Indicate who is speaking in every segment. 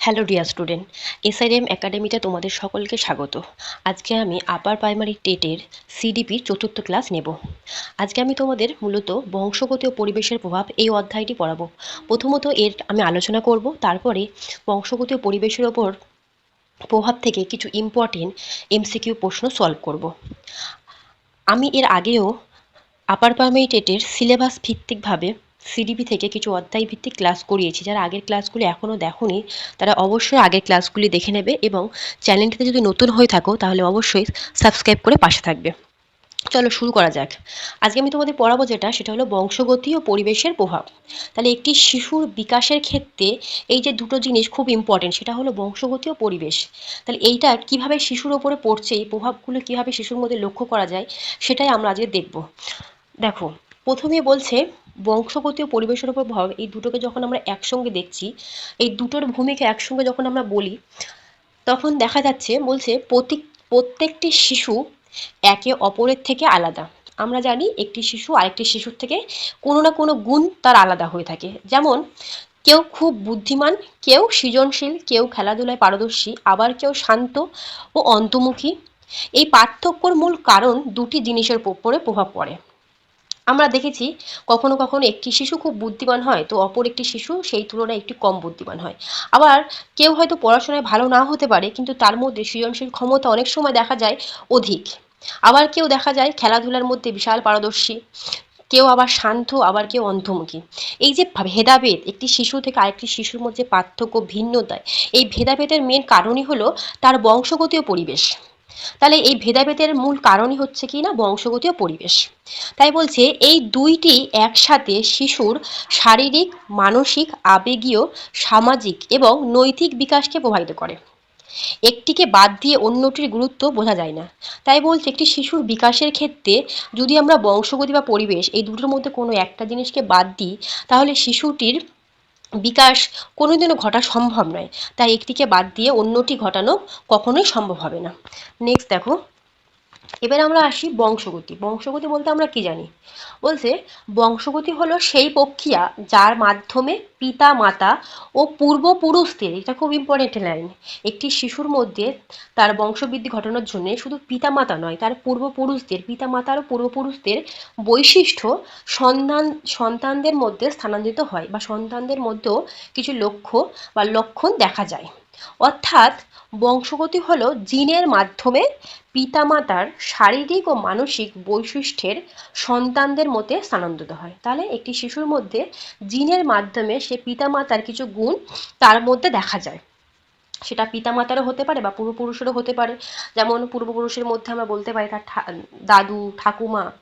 Speaker 1: Hello dear student, SIM একাডেমিতে তোমাদের সকলকে স্বাগত। আজকে আমি আপার প্রাইমারি টেটের সিডিপির চতুর্থ ক্লাস নেব। আজকে আমি তোমাদের মূলত বংশগত ও পরিবেশের প্রভাব এই অধ্যায়টি পড়াবো। প্রথমত এর আমি আলোচনা করব, তারপরে বংশগত ও পরিবেশের ওপর প্রভাব থেকে কিছু ইম্পর্টেন্ট এমসিকিউ প্রশ্ন সলভ করব। আমি এর আগেও আপার প্রাইমারি টেটের সিলেবাস ভিত্তিকভাবে সিডিপি থেকে কিছু অধ্যায় ভিত্তিক ক্লাস করিয়েছি, যারা আগের ক্লাসগুলি এখনও দেখোনি, তারা অবশ্যই আগের ক্লাসগুলি দেখে নেবে এবং চ্যানেলটিতে যদি নতুন হয়ে থাকো, তাহলে অবশ্যই সাবস্ক্রাইব করে পাশে থাকবে। চলো শুরু করা যাক। আজকে আমি তোমাদের পড়াবো যেটা, সেটা হলো বংশগতি ও পরিবেশের প্রভাব। তাহলে একটি শিশুর বিকাশের ক্ষেত্রে এই যে দুটো জিনিস খুব ইম্পর্টেন্ট সেটা হলো বংশগতি ও পরিবেশ। তাহলে এইটা কীভাবে শিশুর ওপরে পড়ছে, এই প্রভাবগুলো কীভাবে শিশুর মধ্যে লক্ষ্য করা যায়, সেটাই আমরা আজকে দেখব। দেখো প্রথমে বলছে বংশগতি ও পরিবেশের উপর প্রভাব এই দুটোকে যখন আমরা একসঙ্গে দেখছি, এই দুটোর ভূমিকা একসঙ্গে যখন আমরা বলি, তখন দেখা যাচ্ছে, বলছে প্রতি প্রত্যেকটি শিশু একে অপরের থেকে আলাদা। আমরা জানি একটি শিশু আরেকটি শিশুর থেকে কোনো না কোনো গুণ তার আলাদা হয়ে থাকে। যেমন, কেউ খুব বুদ্ধিমান, কেউ সৃজনশীল, কেউ খেলাধুলায় পারদর্শী, আবার কেউ শান্ত ও অন্তর্মুখী। এই পার্থক্যর মূল কারণ দুটি জিনিসের উপরে প্রভাব পড়ে। আমরা দেখেছি কখনো কখনো একটি শিশু খুব বুদ্ধিমান হয়, তো অপর একটি শিশু সেই তুলনায় একটি কম বুদ্ধিমান হয়। আবার কেউ হয়তো পড়াশোনায় ভালো না হতে পারে, কিন্তু তার মধ্যে সৃজনশীল ক্ষমতা অনেক সময় দেখা যায় অধিক। আবার কেউ দেখা যায় খেলাধুলার মধ্যে বিশাল পারদর্শী, কেউ আবার শান্ত, আবার কেউ অন্ধমুখী। এই যে ভেদাভেদ, একটি শিশু থেকে আরেকটি শিশুর মধ্যে পার্থক্য ভিন্নতায়, এই ভেদাভেদের মেন কারণই হলো তার বংশগতীয় পরিবেশ। তাহলে এই ভেদাভেদের মূল কারণই হচ্ছে কি না বংশগত পরিবেশ? তাই বলছে, এই দুইটি একসাথে শিশুর শারীরিক, মানসিক, আবেগীয়, সামাজিক এবং নৈতিক বিকাশকে প্রভাবিত করে। একটিকে বাদ দিয়ে অন্যটির গুরুত্ব বোঝা যায় না। তাই বলছে, একটি শিশুর বিকাশের ক্ষেত্রে যদি আমরা বংশগতি বা পরিবেশ এই দুটোর মধ্যে কোনো একটা জিনিসকে বাদ দিই, তাহলে শিশুটির বিকাশ কোনোদিনও ঘটা সম্ভব নয়। তাই একটিকে বাদ দিয়ে অন্যটি ঘটানো কখনোই সম্ভব হবে না। নেক্সট দেখো। এবার আমরা আসি বংশগতি। বংশগতি বলতে আমরা কি জানি? বলছে বংশগতি হলো সেই প্রক্রিয়া যার মাধ্যমে পিতা, মাতা ও পূর্বপুরুষদের, এটা খুব ইম্পর্টেন্ট লাইন একটি শিশুর মধ্যে তার বংশবৃদ্ধি ঘটানোর জন্য শুধু পিতা মাতা নয়, তার পূর্বপুরুষদের পিতা মাতার ও পূর্বপুরুষদের বৈশিষ্ট্য সন্তান সন্তানদের মধ্যে স্থানান্তরিত হয় বা সন্তানদের মধ্যেও কিছু লক্ষ্য বা লক্ষণ দেখা যায়। অর্থাৎ বংশগতি হলো জিনের মাধ্যমে পিতামাতার শারীরিক ও মানসিক বৈশিষ্ট্যের সন্তানদের মধ্যে স্থানান্তরিত হয়। তাহলে একটি শিশুর মধ্যে জিনের মাধ্যমে সে পিতামাতার কিছু গুণ তার মধ্যে দেখা যায়। সেটা পিতামাতারও হতে পারে বা পূর্বপুরুষেরও হতে পারে। যেমন পূর্বপুরুষের মধ্যে আমরা বলতে পারি তার দাদু, ঠাকুমা,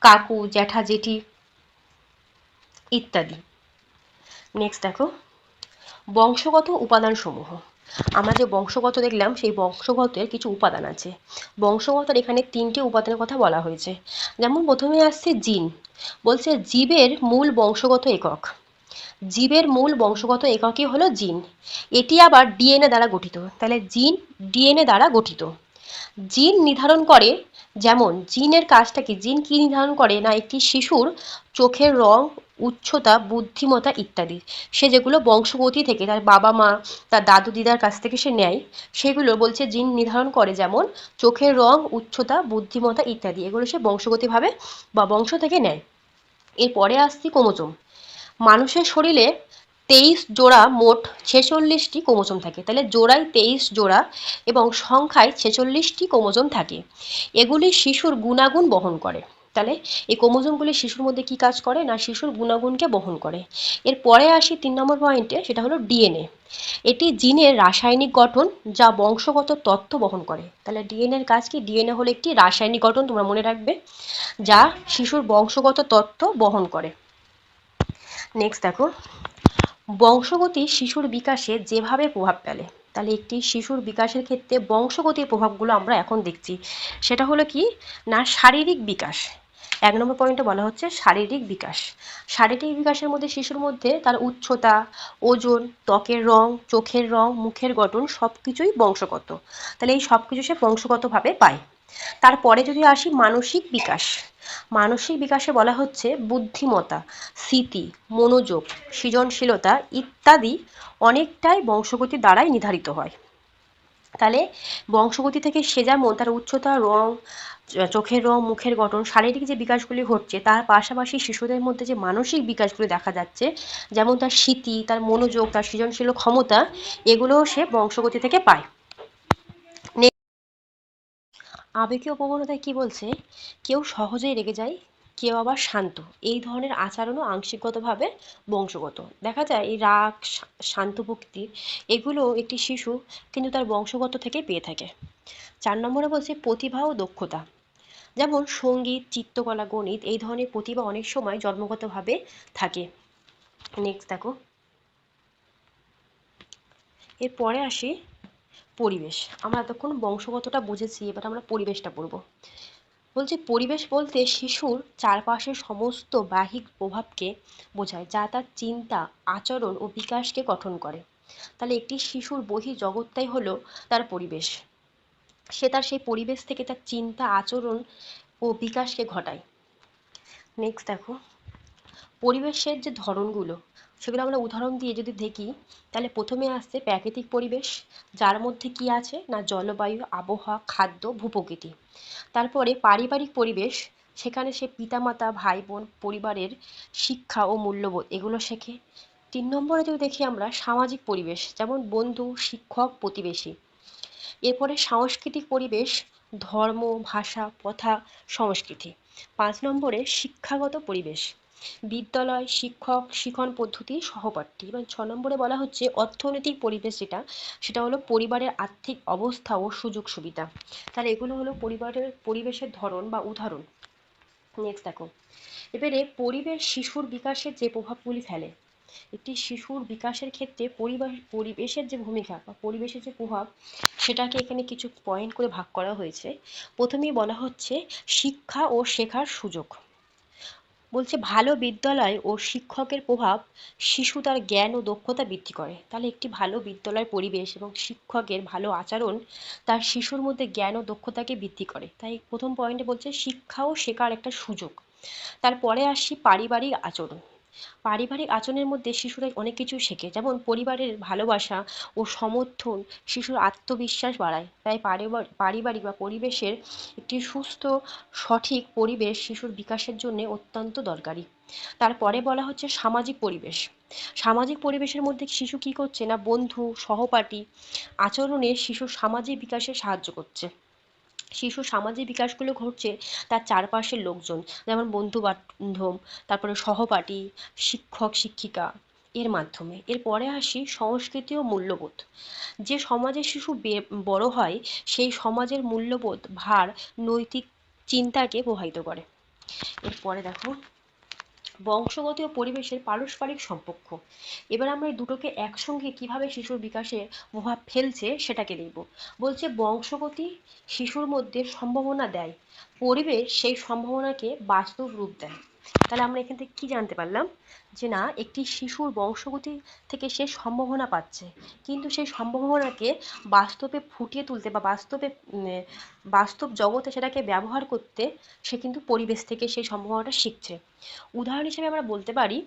Speaker 1: কাকু, জ্যাঠা, জেঠি ইত্যাদি। নেক্সট দেখো। বংশগত উপাদানসমূহ। আমরা যে বংশগত দেখলাম, সেই বংশগতের কিছু উপাদান আছে। বংশগতের এখানে তিনটে উপাদানের কথা বলা হয়েছে। যেমন প্রথমে আসছে জিন। বলছে জীবের মূল বংশগত একক। জীবের মূল বংশগত এককই হলো জিন। এটি আবার ডিএনএ দ্বারা গঠিত। তাহলে জিন ডিএনএ দ্বারা গঠিত। জিন নির্ধারণ করে, যেমন জিনের কাজটা কি? জিন কি নির্ধারণ করে? না, একটি শিশুর চোখের রং উচ্চতা বুদ্ধিমতা ইত্যাদি। সে যেগুলো বংশগতি থেকে তার বাবা মা, তার দাদু দিদার কাছ থেকে সে নেয়, সেগুলো বলছে জিন নির্ধারণ করে যেমন চোখের রং, উচ্চতা বুদ্ধিমতা ইত্যাদি। এগুলো সে বংশগতিভাবে বা বংশ থেকে নেয়। এরপরে আসছি ক্রোমোজোম। মানুষের শরীরে তেইশ জোড়া মোট ছেচল্লিশটি ক্রোমোজোম থাকে। তাহলে জোড়ায় তেইশ জোড়া এবং সংখ্যায় ছেচল্লিশটি ক্রোমোজোম থাকে। এগুলি শিশুর গুণাগুণ বহন করে। তাহলে এই ক্রোমোজোমগুলি শিশুর মধ্যে কি কাজ করে? না, শিশুর গুণাগুণকে বহন করে। এর পরে আসি তিন নম্বর পয়েন্টে সেটা হলো ডিএনএ। এটি জিনের রাসায়নিক গঠন যা বংশগত তথ্য বহন করে। তাহলে ডিএনএর কাজ কি? ডিএনএ হলো একটি রাসায়নিক গঠন, তোমরা মনে রাখবে, যা শিশুর বংশগত তথ্য বহন করে। নেক্সট দেখো, বংশগতি শিশুর বিকাশে যেভাবে প্রভাব ফেলে। তাহলে একটি শিশুর বিকাশের ক্ষেত্রে বংশগতির প্রভাবগুলো আমরা এখন দেখছি। সেটা হলো কি? না, শারীরিক বিকাশ। এক নম্বর পয়েন্টে বলা হচ্ছে শারীরিক বিকাশ। শারীরিক বিকাশের মধ্যে শিশুর মধ্যে তার উচ্চতা, ওজন, ত্বকের রং, চোখের রং, মুখের গঠন সব কিছুই বংশগত। তাহলে এই সব কিছু সে বংশগতভাবে পায়। তারপরে যদি আসি মানসিক বিকাশ। মানসিক বিকাশে বলা হচ্ছে বুদ্ধিমত্তা, স্মৃতি, মনোযোগ, সৃজনশীলতা ইত্যাদি অনেকটাই বংশগতি দ্বারাই নির্ধারিত হয়। তাহলে বংশগতি থেকে সে যেমন তার উচ্চতা, রং, চোখের রং, মুখের গঠন, শারীরিক যে বিকাশগুলি ঘটছে, তার পাশাপাশি শিশুদের মধ্যে যে মানসিক বিকাশগুলি দেখা যাচ্ছে, যেমন তার স্মৃতি, তার মনোযোগ, তার সৃজনশীল ক্ষমতা, এগুলোও সে বংশগতি থেকে পায়। আবেগীয় প্রবণতায় কি বলছে? কেউ সহজেই রেগে যায় কেউ আবার শান্ত। এই ধরনের আচরণও আংশিকগতভাবে বংশগত। দেখা যায়, এই রাগ শান্ত ভক্তি, এগুলো একটি শিশু কিন্তু তার বংশগত থেকে পেয়ে থাকে। চার নম্বরে বলছে প্রতিভা ও দক্ষতা। যেমন সংগীত, চিত্রকলা, গণিত, এই ধরনের প্রতিভা অনেক সময় জন্মগতভাবে থাকে। নেক্সট দেখো। এরপরে আসি পরিবেশ। আমরা এতক্ষণ বংশগতটা বুঝেছি, এবার আমরা পরিবেশটা পড়ব। বলছি, পরিবেশ বলতে শিশুর চারপাশের সমস্ত বাহিক প্রভাবকে বোঝায়, যা তার চিন্তা, আচরণ ও বিকাশকে গঠন করে। তাহলে একটি শিশুর বহি জগৎটাই হলো তার পরিবেশ। সে তার সেই পরিবেশ থেকে তার চিন্তা, আচরণ ও বিকাশকে ঘটায়। নেক্সট দেখো, পরিবেশের যে ধরনগুলো সেগুলো আমরা উদাহরণ দিয়ে যদি দেখি, তাহলে প্রথমে আসছে প্রাকৃতিক পরিবেশ, যার মধ্যে কি আছে? না জলবায়ু, আবহাওয়া, খাদ্য, ভূপ্রকৃতি। তারপরে পারিবারিক পরিবেশ, সেখানে সে পিতামাতা ভাই বোন পরিবারের শিক্ষা ও মূল্যবোধ, এগুলো শেখে। তিন নম্বরে যদি দেখি আমরা, সামাজিক পরিবেশ, যেমন বন্ধু, শিক্ষক, প্রতিবেশী। এরপরে সাংস্কৃতিক পরিবেশ, ধর্ম, ভাষা, প্রথা, সংস্কৃতি। পাঁচ নম্বরে শিক্ষাগত পরিবেশ। বিদ্যালয়, শিক্ষক, শিখন পদ্ধতি সহপাঠী। এবং ছ নম্বরে বলা হচ্ছে অর্থনৈতিক পরিবেশ যেটা, সেটা হলো পরিবারের আর্থিক অবস্থা ও সুযোগ সুবিধা। তাহলে এগুলো হলো পরিবারের পরিবেশের ধরন বা উদাহরণ। নেক্সট দেখো। এবারে পরিবেশ শিশুর বিকাশের যে প্রভাবগুলি ফেলে। একটি শিশুর বিকাশের ক্ষেত্রে পরিবার, পরিবেশের যে ভূমিকা বা পরিবেশের যে প্রভাব, সেটাকে এখানে কিছু পয়েন্ট করে ভাগ করা হয়েছে। প্রথমেই বলা হচ্ছে শিক্ষা ও শেখার সুযোগ। বলছে, ভালো বিদ্যালয় ও শিক্ষকের প্রভাব শিশু তার জ্ঞান ও দক্ষতা বৃদ্ধি করে। তাহলে একটি ভালো বিদ্যালয় পরিবেশ এবং শিক্ষকের ভালো আচরণ তার শিশুর মধ্যে জ্ঞান ও দক্ষতাকে বৃদ্ধি করে। তাই প্রথম পয়েন্টে বলছে শিক্ষা ও শেখার একটা সুযোগ। তারপরে আসি পারিবারিক আচরণ। পারিবারিক আচরণের মধ্যে শিশুরা অনেক কিছু শেখে। যেমন পরিবারের ভালোবাসা ও সমর্থন শিশুর আত্মবিশ্বাস বাড়ায়। তাই পারিবারিক বা পরিবেশের একটি সুস্থ, সঠিক পরিবেশ শিশুর বিকাশের জন্য অত্যন্ত দরকারি। তারপরে বলা হচ্ছে সামাজিক পরিবেশ। সামাজিক পরিবেশের মধ্যে শিশু কি করছে না? বন্ধু, সহপাঠী আচরণে শিশুর সামাজিক বিকাশে সাহায্য করছে। শিশুর সামাজিক বিকাশগুলো ঘটছে তার চারপাশের লোকজন, যেমন বন্ধু বান্ধব তারপরে সহপাঠী, শিক্ষক, শিক্ষিকা এর মাধ্যমে। এরপরে আসি সংস্কৃতি ও মূল্যবোধ। যে সমাজে শিশু বড় হয়, সেই সমাজের মূল্যবোধ, ভার, নৈতিক চিন্তাকে প্রভাবিত করে। এরপরে দেখো বংশগত ও পরিবেশের পারস্পরিক সম্পর্ক। এবার আমরা দুটোকে একসঙ্গে কীভাবে শিশুর বিকাশে প্রভাব ফেলছে সেটাকে দেখব। বলছে বংশগতি শিশুর মধ্যে সম্ভাবনা দেয়। পরিবেশ সেই সম্ভাবনাকে বাস্তব রূপ দেয়। তাহলে আমরা এখান থেকে কি জানতে পারলাম? যে না, একটি শিশুর বংশগতি থেকে সে সম্ভাবনা পাচ্ছে। কিন্তু সেই সম্ভাবনাকে বাস্তবে ফুটিয়ে তুলতে বা বাস্তবে বাস্তব জগতে সেটাকে ব্যবহার করতে সে কিন্তু পরিবেশ থেকে সেই সম্ভাবনাটা শিখছে। উদাহরণ হিসেবে আমরা বলতে পারি,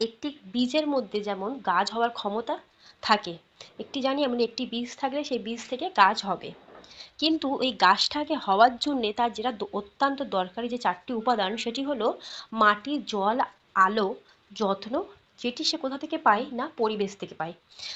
Speaker 1: একটি বীজের মধ্যে যেমন গাছ হওয়ার ক্ষমতা থাকে, একটি জানি আমরা একটি বীজ থাকলে সেই বীজ থেকে গাছ হবে। কিন্তু এই গাছটাকে হওয়ার জন্যে তার যেটা অত্যন্ত দরকারি যে চারটি উপাদান, সেটি হলো মাটি, জল, আলো, যত্ন, যেটি সে কোথা থেকে পায় না পরিবেশ থেকে পায়।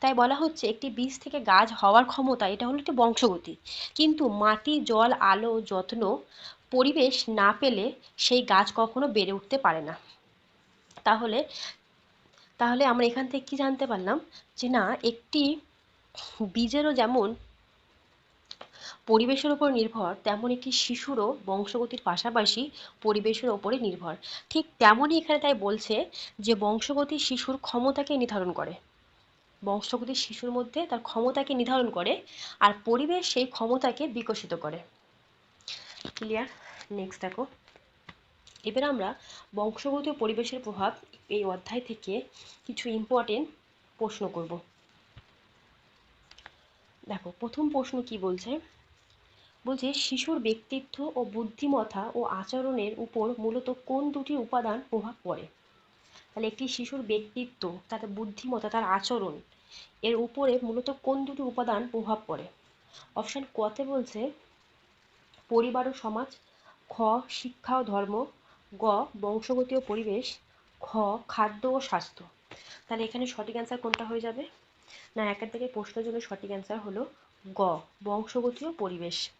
Speaker 1: তাই বলা হচ্ছে একটি বীজ থেকে গাছ হওয়ার ক্ষমতা, এটা হলো একটি বংশগতি। কিন্তু মাটি, জল, আলো, যত্ন, পরিবেশ না পেলে সেই গাছ কখনো বেড়ে উঠতে পারে না। তাহলে তাহলে আমরা এখান থেকে কি জানতে পারলাম? যে না, একটি বীজেরও যেমন পরিবেশের ওপর নির্ভর, তেমন একটি শিশুরও বংশগতির পাশাপাশি পরিবেশের ওপরে নির্ভর। ঠিক তেমনই এখানে তাই বলছে যে, বংশগতি শিশুর ক্ষমতাকে নির্ধারণ করে। বংশগতি শিশুর মধ্যে তার ক্ষমতাকে নির্ধারণ করে আর পরিবেশ সেই ক্ষমতাকে বিকশিত করে। ক্লিয়ার নেক্সট দেখো। এবার আমরা বংশগত পরিবেশের প্রভাব এই অধ্যায় থেকে কিছু ইম্পর্টেন্ট প্রশ্ন করব। দেখো, প্রথম প্রশ্ন কি বলছে? বলছে, শিশুর ব্যক্তিত্ব ও বুদ্ধিমত্তা ও আচরণের উপর মূলত কোন দুটি উপাদান প্রভাব পড়ে? তাহলে একটি শিশুর ব্যক্তিত্ব, তার বুদ্ধিমত্তা, তার আচরণ, এর উপরে মূলত কোন দুটি উপাদান প্রভাব পড়ে? অপশান কতে বলছে, পরিবার ও সমাজ, খ, শিক্ষা ও ধর্ম, গ, বংশগতি ও পরিবেশ, খ, খাদ্য ও স্বাস্থ্য। তাহলে এখানে সঠিক অ্যান্সার কোনটা হয়ে যাবে? না, একের থেকে প্রশ্নের জন্য সঠিক অ্যান্সার হলো গ, বংশগতি ও পরিবেশ।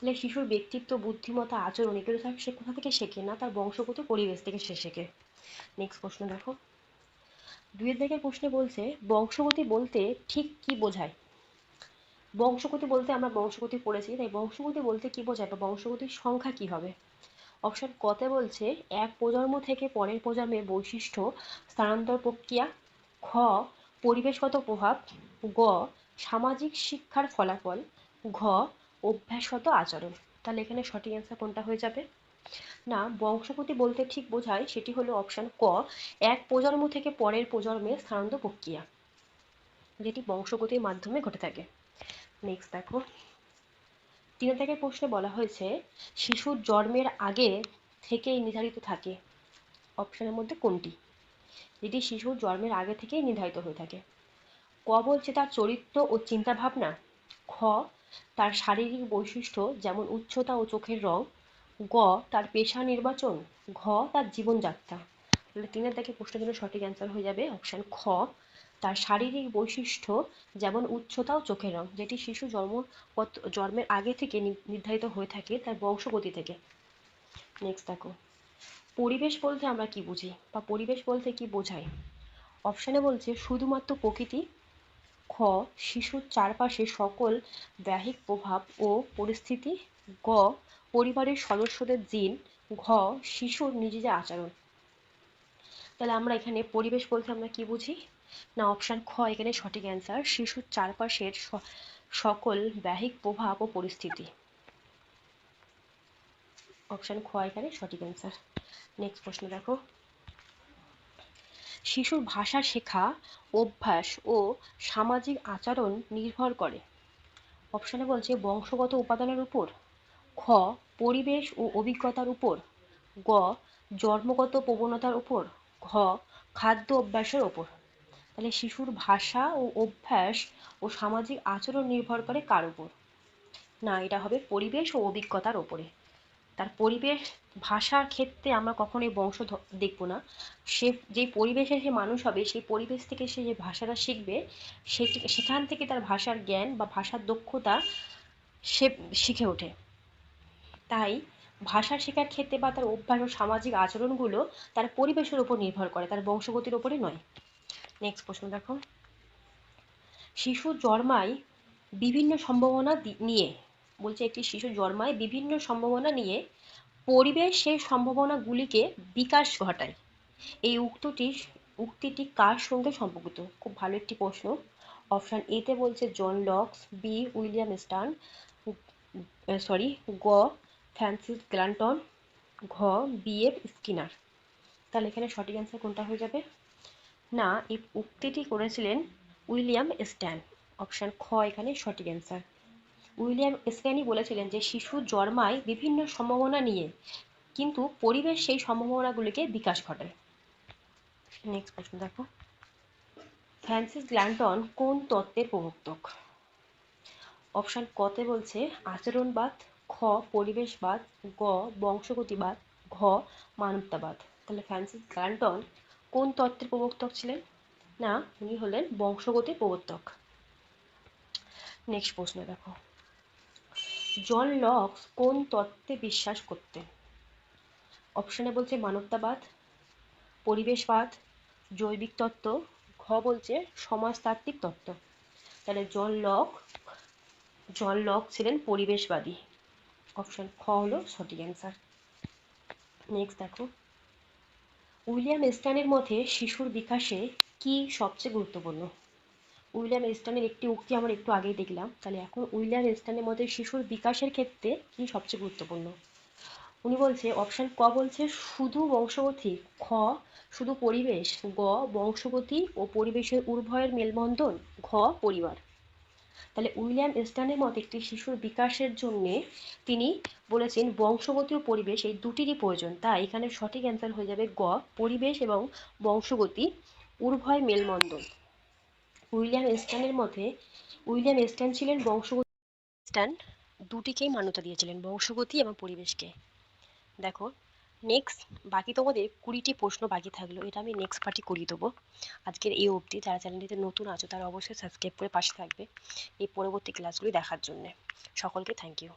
Speaker 1: তাহলে শিশুর ব্যক্তিত্ব, বুদ্ধিমত্তা, আচরণ এগুলো সে কোথা থেকে শেখে না? তার বংশগত পরিবেশ থেকে সে শেখে। নেক্সট প্রশ্ন দেখো। দুয়ের দিকের প্রশ্নে বলছে, বংশগতি বলতে ঠিক কি বোঝায়? বংশগতি বলতে আমরা বংশগতি পড়েছি, তাই বংশগতি বলতে কি বোঝায় বা বংশগতির সংখ্যা কি হবে? অপশন কতে বলছে, এক প্রজন্ম থেকে পরের প্রজন্মের বৈশিষ্ট্য, স্থানান্তর প্রক্রিয়া, খ, পরিবেশগত প্রভাব, গ, সামাজিক শিক্ষার ফলাফল, ঘ অভ্যাসগত আচরণ। তাহলে এখানে সঠিক অ্যান্সার কোনটা হয়ে যাবে? না বংশগতি বলতে ঠিক বোঝায় সেটি হলো অপশান ক, এক প্রজন্ম থেকে পরের প্রজন্মে স্থানান্তর প্রক্রিয়া, যেটি বংশগতির মাধ্যমে ঘটে থাকে। নেক্সট দেখো। তিন থেকে প্রশ্নে বলা হয়েছে, শিশুর জন্মের আগে থেকেই নির্ধারিত থাকে। অপশানের মধ্যে কোনটি? যেটি শিশুর জন্মের আগে থেকেই নির্ধারিত হয়ে থাকে। ক বলছে তার চরিত্র ও চিন্তাভাবনা। খ তার শারীরিক বৈশিষ্ট্য যেমন উচ্চতা ও চোখের রং, গ, তার পেশা নির্বাচন, ঘ, তার জীবনযাত্রা। তাহলে তিনের দেখে প্রশ্নের জন্য সঠিক অ্যান্সার হয়ে যাবে অপশান খ। তার শারীরিক বৈশিষ্ট্য যেমন উচ্চতা ও চোখের রং, যেটি শিশু জন্ম জন্মের আগে থেকে নির্ধারিত হয়ে থাকে তার বংশগতি থেকে। নেক্সট দেখো। পরিবেশ বলতে আমরা কি বুঝি বা পরিবেশ বলতে কি বোঝায়? অপশানে বলছে শুধুমাত্র প্রকৃতি খ, শিশুর চারপাশে সকল ব্যাহিক প্রভাব ও পরিস্থিতি, গ, পরিবারের সদস্যদের জিন, ঘ, শিশুর নিজেদের আচরণ। তাহলে আমরা এখানে পরিবেশ বলতে আমরা কি বুঝি? না অপশান খ এখানে সঠিক অ্যান্সার শিশুর চারপাশের সকল ব্যাহিক প্রভাব ও পরিস্থিতি। অপশান খ এখানে সঠিক অ্যান্সার নেক্সট প্রশ্ন দেখো। শিশুর ভাষা শেখা, অভ্যাস ও সামাজিক আচরণ নির্ভর করে। অপশানে বলছে, বংশগত উপাদানের উপর। খ, পরিবেশ ও অভিজ্ঞতার উপর। গ, জন্মগত প্রবণতার উপর। ঘ, খাদ্য অভ্যাসের ওপর তাহলে শিশুর ভাষা ও অভ্যাস ও সামাজিক আচরণ নির্ভর করে কার উপর? না, এটা হবে পরিবেশ ও অভিজ্ঞতার ওপরে তার পরিবেশ, ভাষার ক্ষেত্রে আমরা কখনোই বংশ দেখব না। সে যে পরিবেশে সে মানুষ হবে, সেই পরিবেশ থেকে সে যে ভাষাটা শিখবে সেখান থেকে তার ভাষার জ্ঞান বা ভাষার দক্ষতা সে শিখে ওঠে। তাই ভাষা শেখার ক্ষেত্রে বা তার অভ্যাস ও সামাজিক আচরণগুলো তার পরিবেশের উপর নির্ভর করে, তার বংশগতির উপরে নয়। নেক্সট প্রশ্ন দেখো। শিশু জন্মায় বিভিন্ন সম্ভাবনা নিয়ে। বলছে একটি শিশু জন্মায় বিভিন্ন সম্ভাবনা নিয়ে পরিবেশ সেই সম্ভাবনাগুলিকে বিকাশ ঘটায়। এই উক্তটি, উক্তিটি কার সঙ্গে সম্পর্কিত? খুব ভালো একটি প্রশ্ন। অপশান এতে বলছে, John Locke B William Stern, sorry, গ ফ্রান্সিস গ্ল্যান্টন, ঘ বি এফ স্কিনার। তাহলে এখানে সঠিক অ্যান্সার কোনটা হয়ে যাবে? না, এই উক্তিটি করেছিলেন উইলিয়াম স্ট্যান অপশান খ এখানে সঠিক অ্যান্সার উইলিয়াম স্ক্যানি বলেছিলেন যে শিশু জন্মায় বিভিন্ন সম্ভাবনা নিয়ে, কিন্তু পরিবেশ সেই সম্ভাবনাগুলিকে বিকাশ ঘটায়। নেক্সট প্রশ্ন দেখো। ফ্রান্সিস গ্ল্যান্টন কোন তত্ত্বের প্রবর্তক? অপশান কতে বলছে আচরণবাদ, খ পরিবেশবাদ, গ বংশগতিবাদ, ঘ মানবতাবাদ। তাহলে ফ্রান্সিস গ্ল্যান্টন কোন তত্ত্বের প্রবর্তক ছিলেন? না, উনি হলেন বংশগতির প্রবর্তক। নেক্সট প্রশ্ন দেখো। জন লক্স কোন তত্ত্বে বিশ্বাস করতেন? অপশানে বলছে মানবতাবাদ, পরিবেশবাদ, জৈবিক তত্ত্ব, ঘ বলছে সমাজতাত্ত্বিক তত্ত্ব। তাহলে জন লক জন লক ছিলেন পরিবেশবাদী। অপশান খ হলো সঠিক অ্যান্সার নেক্সট দেখো। উইলিয়াম স্ট্যানের মতে শিশুর বিকাশে কি সবচেয়ে গুরুত্বপূর্ণ? উইলিয়াম স্টানের একটি উক্তি আমরা একটু আগেই দেখলাম। তাহলে এখন উইলিয়াম স্টানের মতে শিশুর বিকাশের ক্ষেত্রে কি সবচেয়ে গুরুত্বপূর্ণ? উনি বলছে অপশান ক বলছে, শুধু বংশগতি, খ, শুধু পরিবেশ, গ, বংশগতি ও পরিবেশের উর্ভয়ের মেলবন্ধন, ঘ, পরিবার। তাহলে উইলিয়াম স্ট্যানের মতে একটি শিশুর বিকাশের জন্যে তিনি বলেছেন, বংশগতি ও পরিবেশ এই দুটিরই প্রয়োজন। তাই এখানে সঠিক অ্যান্সার হয়ে যাবে গ, পরিবেশ এবং বংশগতি উর্ভয় মেলবন্ধন। উইলিয়াম স্ট্যানের মতে, উইলিয়াম স্ট্যান ছিলেন বংশগতি স্ট্যান দুটিকেই মান্যতা দিয়েছিলেন, বংশগতি এবং পরিবেশকে। দেখো নেক্সট বাকি তোমাদের কুড়িটি প্রশ্ন বাকি থাকল, এটা আমি নেক্সট পার্টি করিয়ে দেবো। আজকের এই অবধি, যারা চ্যানেলটিতে নতুন আছো, তারা অবশ্যই সাবস্ক্রাইব করে পাশে থাকবে এই পরবর্তী ক্লাসগুলি দেখার জন্যে। সকলকে থ্যাংক ইউ